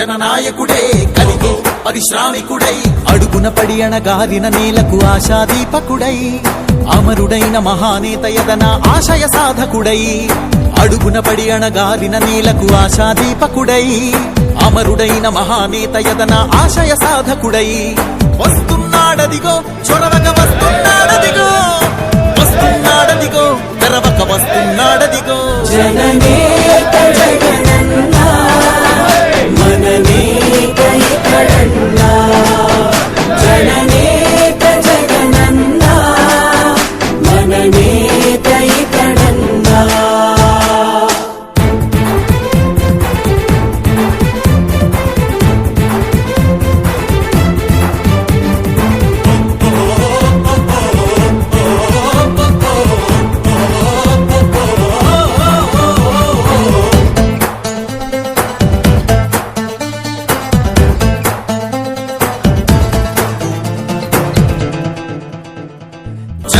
జననాయకుడే కలిగి పరిశ్రామికుడై అడుగున పడి అణగారిన నేలకు ఆశాదీపకుడై అమరుడైన మహానేత యదన ఆశయ సాధకుడై అడుగున పడి అణగారిన నేలకు ఆశాదీపకుడై అమరుడైన మహానేత యదన ఆశయ సాధకుడై. వస్తున్నాడదిగో చొరవక వస్తున్నాడదిగో వస్తున్నాడదిగో తెరవక వస్తున్నాడదిగో. జననేత జగనన్నా మననేత ఇతడన్నా జననేత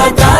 యువతా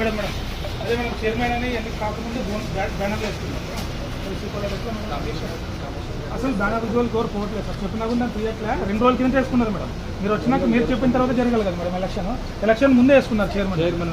మేడం మేడం. అదే మేడం చైర్మన్ అని ఎందుకు కాకముందు బ్యానర్లు వేసుకున్నాం ఏసీ కూడా పెట్టి అసలు దాని రోజులు కోరు పోవట్లేదు సార్. చెప్పినా కూడా దాన్ని తీయట్లే. రెండు రోజుల కింద వేసుకున్నారు మేడం. మీరు వచ్చినాక మీరు చెప్పిన తర్వాత జరగాలి కదా మేడం ఎలక్షన్ ఎలక్షన్ ముందే వేసుకున్నారు చైర్మన్. చైర్మన్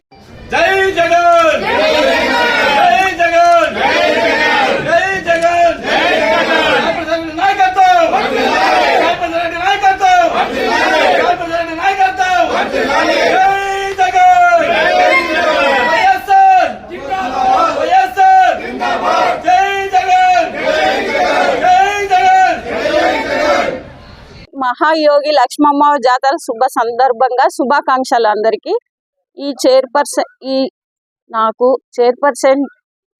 జై జగన్ జై జగన్ జై జగన్ జగన్ నాయకత్వం కార్పొరేట్ నాయకత్వం కార్పొరేట్ నాయకత్వం జై జగన్ వైఎస్ఆర్ వైఎస్ఆర్ జై జగన్ జై జగన్ మహాయోగి లక్ష్మమ్మ జాతర శుభ సందర్భంగా శుభాకాంక్షలు అందరికీ ఈ చైర్పర్సన్ ఈ నాకు చైర్పర్సన్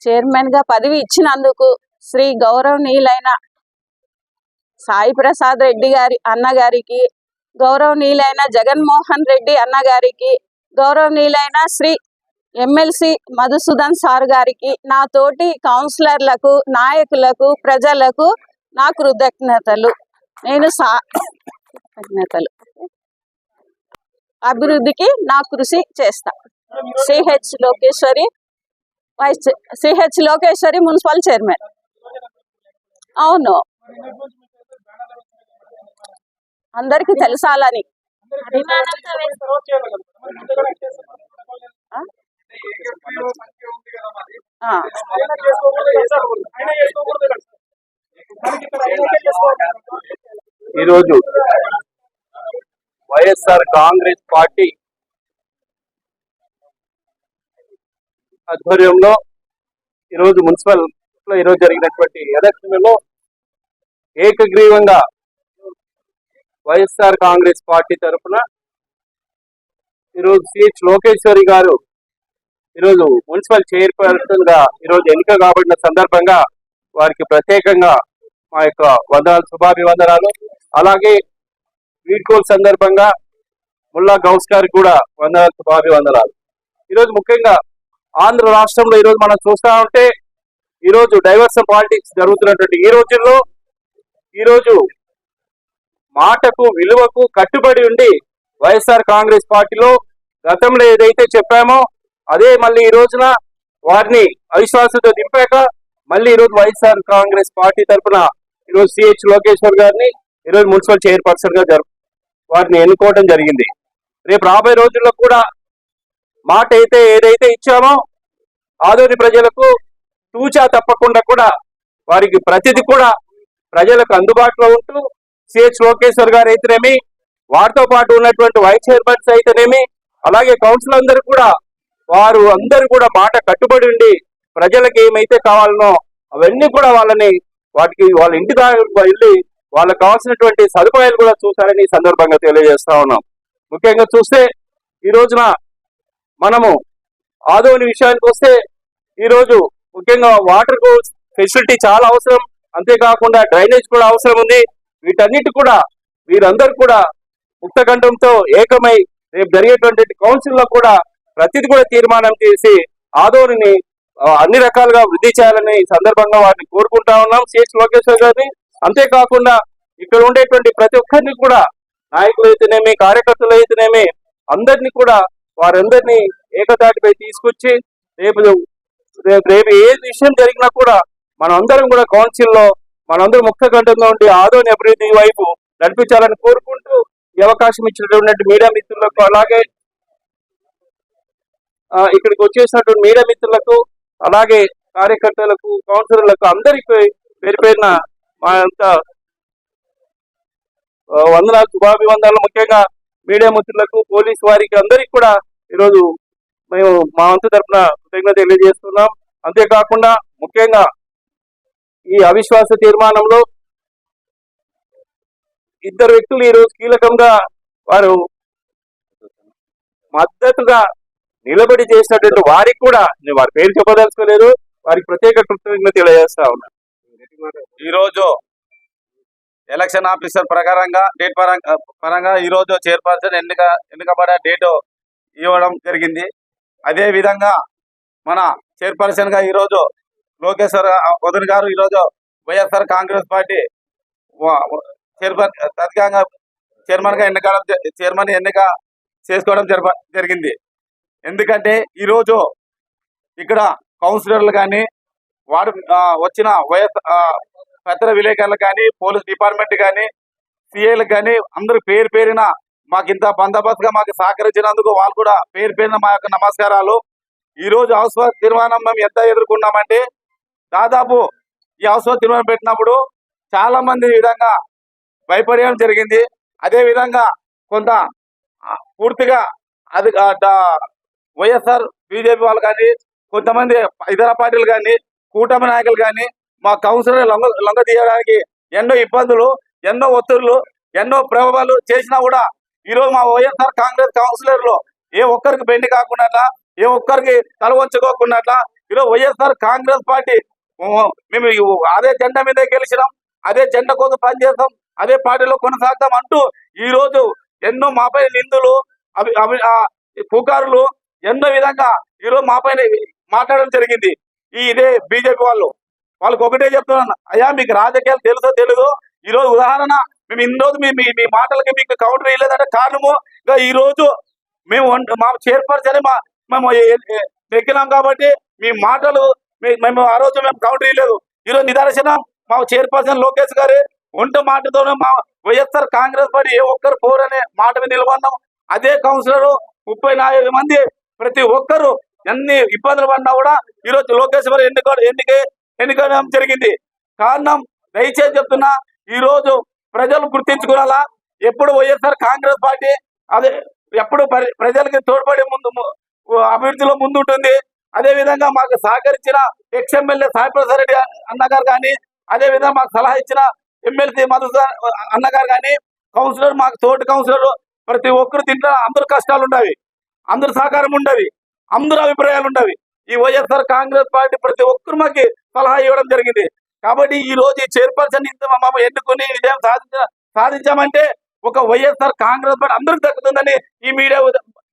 చైర్మన్గా పదవి ఇచ్చినందుకు శ్రీ గౌరవనీయులైన సాయి ప్రసాద్ రెడ్డి గారి అన్నగారికి గౌరవనీయులైన జగన్మోహన్ రెడ్డి అన్నగారికి గౌరవనీయులైన శ్రీ ఎమ్మెల్సీ మధుసూదన్ సార్ గారికి నా తోటి కౌన్సిలర్లకు నాయకులకు ప్రజలకు నా కృతజ్ఞతలు. నేను సా కృతజ్ఞతలు అభివృద్ధికి నా కృషి చేస్తా. CH Lokeshwari vice CH Lokeshwari municipal chairman. అవును. అందరికి తెలుసాలని. ఆ? ఈరోజు వైఎస్ఆర్ కాంగ్రెస్ పార్టీ ఆధ్వర్యంలో ఈరోజు మున్సిపల్లో ఈరోజు జరిగినటువంటి ఎలక్షన్లలో ఏకగ్రీవంగా వైఎస్ఆర్ కాంగ్రెస్ పార్టీ తరఫున ఈరోజు సిహెచ్ లోకేశ్వరి గారు ఈరోజు మున్సిపల్ చైర్పర్సన్గా ఈరోజు ఎన్నిక కాబడిన సందర్భంగా వారికి ప్రత్యేకంగా మా యొక్క వందనాలు శుభాభివందనాలు. అలాగే వీడ్కోల్ సందర్భంగా ముల్లా గౌస్ గారికి కూడా వందనాలు శుభాభివందనాలు. ఈరోజు ముఖ్యంగా ఆంధ్ర రాష్ట్రంలో ఈరోజు మనం చూస్తా ఉంటే ఈరోజు డైవర్సన్ పాలిటిక్స్ జరుగుతున్నటువంటి ఈ రోజుల్లో ఈరోజు మాటకు విలువకు కట్టుబడి ఉండి వైఎస్ఆర్ కాంగ్రెస్ పార్టీలో గతంలో ఏదైతే చెప్పామో అదే మళ్ళీ ఈ రోజున వారిని అవిశ్వాసంతో దింపాక మళ్ళీ ఈరోజు వైఎస్ఆర్ కాంగ్రెస్ పార్టీ తరఫున ఈరోజు సిహెచ్ లోకేశ్వర్ గారిని ఈరోజు మున్సిపల్ చైర్పర్సన్గా జరుపు వారిని ఎన్నుకోవడం జరిగింది. రేపు రాబోయే రోజుల్లో కూడా మాట అయితే ఏదైతే ఇచ్చామో ఆదోని ప్రజలకు తూచా తప్పకుండా కూడా వారికి ప్రతిది కూడా ప్రజలకు అందుబాటులో ఉంటూ సిహెచ్ లోకేశ్వర్ గారు అయితేనేమి వారితో పాటు ఉన్నటువంటి వైస్ చైర్మన్స్ అయితేనేమి అలాగే కౌన్సిల్ అందరూ కూడా వారు అందరూ కూడా మాట కట్టుబడి ఉండి ప్రజలకు ఏమైతే కావాలనో అవన్నీ కూడా వాళ్ళని వాటికి వాళ్ళ ఇంటి దాకా వెళ్ళి వాళ్ళకు కావాల్సినటువంటి సదుపాయాలు కూడా చూశారని సందర్భంగా తెలియజేస్తా ఉన్నాం. ముఖ్యంగా చూస్తే ఈ రోజున మనము ఆదోని విషయానికి వస్తే ఈరోజు ముఖ్యంగా వాటర్ ఫెసిలిటీ చాలా అవసరం. అంతేకాకుండా డ్రైనేజ్ కూడా అవసరం ఉంది. వీటన్నిటి కూడా వీరందరూ కూడా ముక్తకంఠంతో ఏకమై రేపు జరిగేటువంటి కౌన్సిల్లో కూడా ప్రతిది కూడా తీర్మానం చేసి ఆదోనిని అన్ని రకాలుగా వృద్ధి చేయాలని ఈ సందర్భంగా వారిని కోరుకుంటా ఉన్నాం. సిహెచ్ లోకేశ్వర్ గారిని. అంతేకాకుండా ఇక్కడ ఉండేటువంటి ప్రతి ఒక్కరిని కూడా నాయకులు అయితేనేమి కార్యకర్తలు అయితేనేమి అందరినీ కూడా వారందరినీ ఏకతాటిపై తీసుకొచ్చి రేపు రేపు రేపు ఏ విషయం జరిగినా కూడా మనందరం కూడా కౌన్సిల్లో మనందరం ముఖ్య కంఠంగా ఉండి ఆదోని అభివృద్ధి వైపు నడిపించాలని కోరుకుంటూ ఈ అవకాశం ఇచ్చినటువంటి మీడియా మిత్రులకు అలాగే ఇక్కడికి వచ్చేసినటువంటి మీడియా మిత్రులకు అలాగే కార్యకర్తలకు కౌన్సిలర్లకు అందరికీ పేరు పేరున మా అంత వందనాలు శుభాభివందనాలు. ముఖ్యంగా మీడియా మిత్రులకు పోలీస్ వారికి అందరికి కూడా ఈరోజు మేము మా వంతు తరఫున కృతజ్ఞత తెలియజేస్తున్నాం. అంతేకాకుండా ముఖ్యంగా ఈ అవిశ్వాస తీర్మానంలో ఇద్దరు వ్యక్తులు ఈరోజు కీలకంగా వారు మద్దతుగా నిలబడి చేసినటువంటి వారికి కూడా నేను వారి పేరు చెప్పదలుచుకోలేదు. వారికి ప్రత్యేక కృతజ్ఞత తెలియజేస్తా ఉన్నా. ఈరోజు ఎలక్షన్ ఆఫీసర్ ప్రకారంగా డేట్ పరంగా పరంగా ఈ రోజు చైర్పర్సన్ ఎన్నిక ఎన్నికబడే డేట్ ఇవ్వడం జరిగింది. అదే విధంగా మన చైర్పర్సన్గా ఈ రోజు లోకేశ్వర్ వదన్ గారు ఈ రోజు వైఎస్ఆర్ కాంగ్రెస్ పార్టీ వా- చైర్పర్ తత్కాలంగా చైర్మన్గా ఎన్నికడం చైర్మన్ ఎన్నిక చేసుకోవడం జరిగింది. ఎందుకంటే ఈ రోజు ఇక్కడ కౌన్సిలర్లు కానీ వాడు వచ్చిన వైఎస్ ఆ, విలేకరులు కానీ పోలీస్ డిపార్ట్మెంట్ కానీ సిఏలు కానీ అందరూ పేరు పేరిన మాకు ఇంత బందోబస్తుగా మాకు సహకరించినందుకు వాళ్ళు కూడా పేరు పేరిన మా యొక్క నమస్కారాలు. ఈ రోజు అవసర తీర్మానం మేము ఎంత ఎదుర్కొన్నామంటే దాదాపు ఈ అవసర తీర్మానం పెట్టినప్పుడు చాలా మంది విధంగా భయపడేయడం జరిగింది. అదే విధంగా కొంత పూర్తిగా అది వైఎస్ఆర్ బీజేపీ వాళ్ళు కానీ కొంతమంది ఇతర పార్టీలు కానీ కూటమి నాయకులు కానీ మా కౌన్సిలర్ లొంగ లొంగ తీయడానికి ఎన్నో ఇబ్బందులు ఎన్నో ఒత్తిళ్ళు ఎన్నో ప్రభావాలు చేసినా కూడా ఈ రోజు మా వైఎస్ఆర్ కాంగ్రెస్ కౌన్సిలర్లు ఏ ఒక్కరికి బెండి కాకుండా ఏ ఒక్కరికి తల వంచుకోకుండా ఈరోజు వైఎస్ఆర్ కాంగ్రెస్ పార్టీ మేము అదే జెండా మీదే గెలిచినాం అదే జెండా కోసం పనిచేస్తాం అదే పార్టీలో కొనసాగుతాం అంటూ ఈ రోజు ఎన్నో మాపై నిందులు అవి అవి పుకారులు ఎన్నో విధంగా ఈరోజు మాపైన మాట్లాడడం జరిగింది. ఈ ఇదే బీజేపీ వాళ్ళు. వాళ్ళకి ఒకటే చెప్తున్నాను. అయ్యా మీకు రాజకీయాలు తెలుసో తెలీదు? ఈ రోజు ఉదాహరణ మేము ఇన్ని రోజు మీ మీ- మాటలకి మీకు కౌంటర్ వేయలేదంటే కారణము ఇంకా ఈ రోజు మేము మా చైర్పర్సన్ మా మేము ఎక్కినాం కాబట్టి మీ మాటలు మేము ఆ రోజు మేము కౌంటర్ వేయలేదు ఈ రోజు నిదర్శనం మా చైర్పర్సన్ లోకేష్ గారి ఒంట మాటతోనే మా వైఎస్ఆర్ కాంగ్రెస్ పార్టీ ఏ ఒక్కరు పోరనే మాట మీద నిలబడినాం అదే కౌన్సిలర్ ముప్పై నాలుగు మంది ప్రతి ఒక్కరు ఎన్ని ఇబ్బందులు పడినా కూడా ఈ రోజు ఎన్నిక ఎన్నిక ఎన్నికడం జరిగింది. కారణం దయచేసి చెప్తున్నా ఈ రోజు ప్రజలు గుర్తించుకోవాలా? ఎప్పుడు వైఎస్ఆర్ కాంగ్రెస్ పార్టీ అదే ఎప్పుడు ప్రజలకి తోడ్పడే ముందు అభివృద్ధిలో ముందుంటుంది. అదే విధంగా మాకు సహకరించిన ఎక్స్ ఎమ్మెల్యే సాయిప్రసాద్ రెడ్డి అన్నగారు కానీ అదే విధంగా మాకు సలహా ఇచ్చిన ఎమ్మెల్సీ మధుసూదన్ అన్నగారు కానీ కౌన్సిలర్ మాకు తోటి కౌన్సిలర్ ప్రతి ఒక్కరు తింటా అందరు కష్టాలు ఉండవి అందరు సహకారం ఉండవి అందరు అభిప్రాయాలు ఉండవి. ఈ వైఎస్ఆర్ కాంగ్రెస్ పార్టీ ప్రతి ఒక్కరు మాకు సలహా ఇవ్వడం జరిగింది. కాబట్టి ఈ రోజు ఈ చైర్పర్సన్ ఇంత మమ్మ ఎన్నుకుని విజయం సాధించ సాధించామంటే ఒక వైఎస్ఆర్ కాంగ్రెస్ పార్టీ అందరికి దక్కుతుందని ఈ మీడియా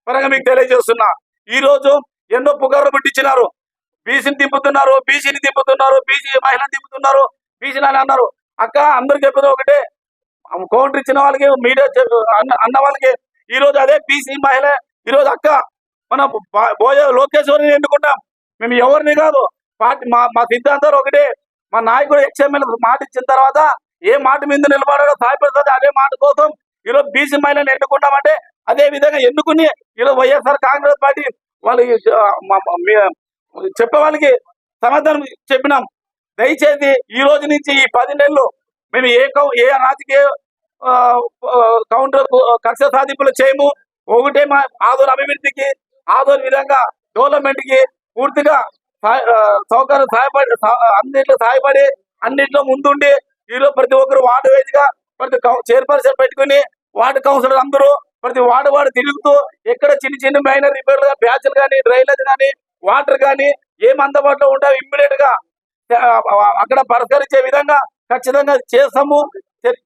పరంగా మీకు తెలియజేస్తున్నా. ఈ రోజు ఎన్నో పుకార్లు పుట్టించినారు. బీసీని తిప్పుతున్నారు బీసీని తిప్పుతున్నారు బీసీ మహిళను తిప్పుతున్నారు బీసీని అని అన్నారు. అక్క అందరు చెప్పేది ఒకటే. కౌంటర్ ఇచ్చిన వాళ్ళకి మీడియా అన్న అన్న వాళ్ళకి ఈ రోజు అదే బీసీ మహిళ ఈ రోజు అక్క మన బా- బోయ లోకేశ్వరిని ఎన్నుకుంటాం. మేము ఎవరిని కాదు. పార్టీ మా మా సిద్ధాంతాలు ఒకటే. మా నాయకుడు ఎక్స్ఎంఎల్ మాట ఇచ్చిన తర్వాత ఏ మాట మీద నిలబడాడో సాయపడుతుంది అదే మాట కోసం ఈరోజు బీసీ మహిళను ఎన్నుకుంటామంటే అదే విధంగా ఎన్నుకుని ఈరోజు వైఎస్ఆర్ కాంగ్రెస్ పార్టీ వాళ్ళు చెప్పే వాళ్ళకి సమాధానం చెప్పినాం. దయచేసి ఈ రోజు నుంచి ఈ పది నెలలు మేము ఏ కౌ ఏ రాజకీయ కౌంటర్ కక్ష సాధింపులు చేయము. ఒకటే మా ఆదోర్ అభివృద్ధికి ఆదోర్ విధంగా డెవలప్మెంట్కి పూర్తిగా సౌకర్యం సహాయపడి అన్నింటిలో సహాయపడి అన్నిట్లో ముందుండి ఈరోజు ప్రతి ఒక్కరు వార్డు వేదిగా ప్రతి చైర్పర్సన్ పెట్టుకుని వార్డు కౌన్సిలర్ అందరూ ప్రతి వార్డు వార్డు తిరుగుతూ ఎక్కడ చిన్న చిన్న మైనర్ రిపేర్లు బ్యాచ్లు కానీ డ్రైనేజ్ కానీ వాటర్ కానీ ఏం అందుబాటులో ఉంటాయో ఇమ్మీడియట్గా అక్కడ పరిష్కరించే విధంగా ఖచ్చితంగా చేస్తాము.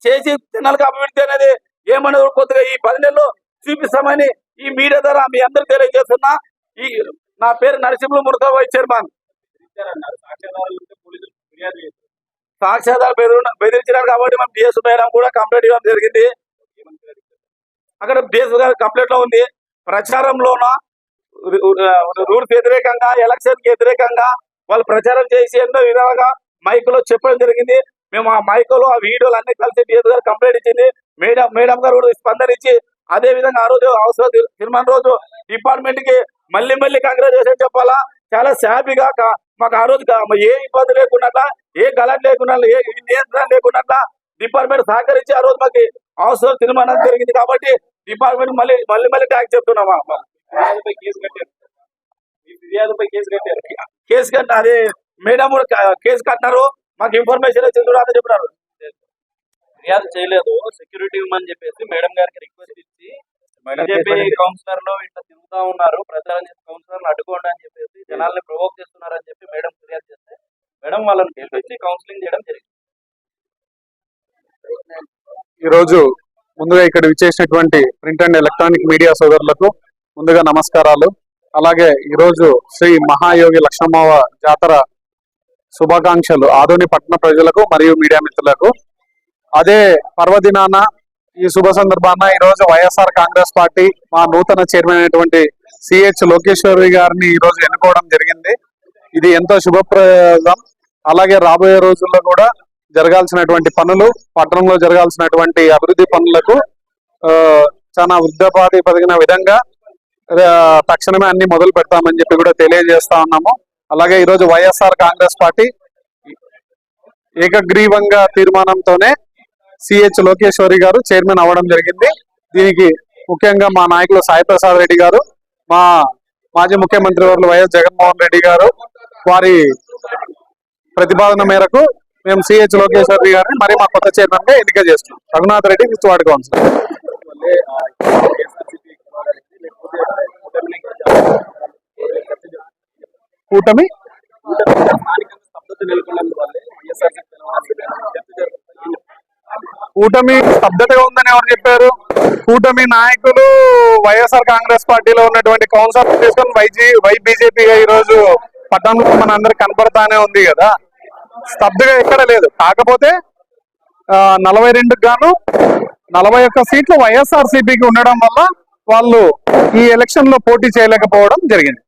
చేసి తినాలకు అభివృద్ధి అనేది ఏమనేది కొద్దిగా ఈ పది నెలలు చూపిస్తామని ఈ మీడియా ద్వారా మీ అందరికి తెలియజేస్తున్నా. ఈ నా పేరు నరసింహులు మురక వైస్ చైర్మన్. సాక్ష్యాధారాలు బెదిరి బెదిరించినారు కాబట్టి మనం డిఎస్ మేడం కూడా కంప్లైంట్ ఇవ్వడం జరిగింది. అక్కడ డిఎస్ గారు కంప్లైంట్లో ఉంది ప్రచారంలోన రూల్స్ వ్యతిరేకంగా ఎలక్షన్కి వ్యతిరేకంగా వాళ్ళు ప్రచారం చేసి ఎన్నో విధాలుగా మైక్లో చెప్పడం జరిగింది. మేము ఆ మైక్లో ఆ వీడియోలు అన్ని కలిసి డిఎస్ గారు కంప్లైంట్ ఇచ్చింది. మేడం మేడం గారు కూడా స్పందన అదే విధంగా ఆ రోజు అవసరం తీర్మానం రోజు డిపార్ట్మెంట్కి మళ్ళీ మళ్ళీ కంగ్రాచులేషన్ చెప్పాలా? చాలా హ్యాపీగా మాకు ఆ రోజు కా- ఏ ఇబ్బంది లేకుండా ఏ గలట్ లేకుండా ఏ నియంత్రణ లేకుండా డిపార్ట్మెంట్ సహకరించి ఆ రోజు మాకు అవసరం తీర్మానం జరిగింది కాబట్టి డిపార్ట్మెంట్ మళ్ళీ మళ్ళీ మళ్ళీ ట్యాక్స్ చెప్తున్నామా? కేసు కట్టారు కేసు అదే మేడం కూడా కేసు కట్టినారు మాకు ఇన్ఫర్మేషన్ వచ్చింది కూడా అదే చెప్పినారు. ఫిర్యాదు చేయలేదు. సెక్యూరిటీ ఇవ్వమని చెప్పేసి మేడం గారికి రిక్వెస్ట్ ఇచ్చి బీజేపీ కౌన్సిలర్లు ఇట్లా తిరుగుతా ఉన్నారు. ప్రచారం చేసే కౌన్సిలర్లు అడ్డుకోండి అని చెప్పేసి జనాల్ని ప్రొవోక్ చేస్తున్నారు అని చెప్పి మేడం ఫిర్యాదు చేస్తే మేడం వాళ్ళని పిలిపించి కౌన్సిలింగ్ చేయడం జరిగింది. ఈరోజు ముందుగా ఇక్కడ విచ్చేసినటువంటి ప్రింట్ అండ్ ఎలక్ట్రానిక్ మీడియా సోదరులకు ముందుగా నమస్కారాలు. అలాగే ఈరోజు శ్రీ మహాయోగి లక్ష్మమ్మ జాతర శుభాకాంక్షలు ఆదోని పట్టణ ప్రజలకు మరియు మీడియా మిత్రులకు. అదే పర్వదినాన ఈ శుభ సందర్భాన ఈరోజు వైఎస్ఆర్ కాంగ్రెస్ పార్టీ మా నూతన చైర్మన్ అయినటువంటి సిహెచ్ లోకేశ్వరి గారిని ఈ రోజు ఎన్నుకోవడం జరిగింది. ఇది ఎంతో శుభప్రదం. అలాగే రాబోయే రోజుల్లో కూడా జరగాల్సినటువంటి పనులు పట్టణంలో జరగాల్సినటువంటి అభివృద్ధి పనులకు చాలా చాలా వృద్ధపాతిపదిగిన విధంగా తక్షణమే అన్ని మొదలు పెడతామని చెప్పి కూడా తెలియజేస్తా ఉన్నాము. అలాగే ఈరోజు వైఎస్ఆర్ కాంగ్రెస్ పార్టీ ఏకగ్రీవంగా తీర్మానంతోనే సిహెచ్ లోకేశ్వరి గారు చైర్మన్ అవ్వడం జరిగింది. దీనికి ముఖ్యంగా మా నాయకులు సాయి ప్రసాద్ రెడ్డి గారు మా మాజీ ముఖ్యమంత్రి వారు వైఎస్ జగన్మోహన్ రెడ్డి గారు వారి ప్రతిపాదన మేరకు మేము సిహెచ్ లోకేశ్వరి గారిని మరి మా కొత్త చైర్మన్గా ఎన్నిక చేస్తున్నాం. Raghunath Reddy with ward councillor. కూటమి? కూటమి స్తబ్దతగా ఉందని ఎవరు చెప్పారు? కూటమి నాయకులు వైఎస్ఆర్ కాంగ్రెస్ పార్టీలో ఉన్నటువంటి కౌన్సిలర్ తీసుకొని వైజీ వై బీజేపీగా ఈ రోజు పట్టణంలో మన అందరికి కనపడతానే ఉంది కదా. స్తబ్దగా ఎక్కడ లేదు. కాకపోతే ఆ, నలభై రెండుకి గాను నలభై ఒక్క సీట్లు వైఎస్ఆర్ ఉండడం వల్ల వాళ్ళు ఈ ఎలక్షన్లో పోటీ చేయలేకపోవడం జరిగింది.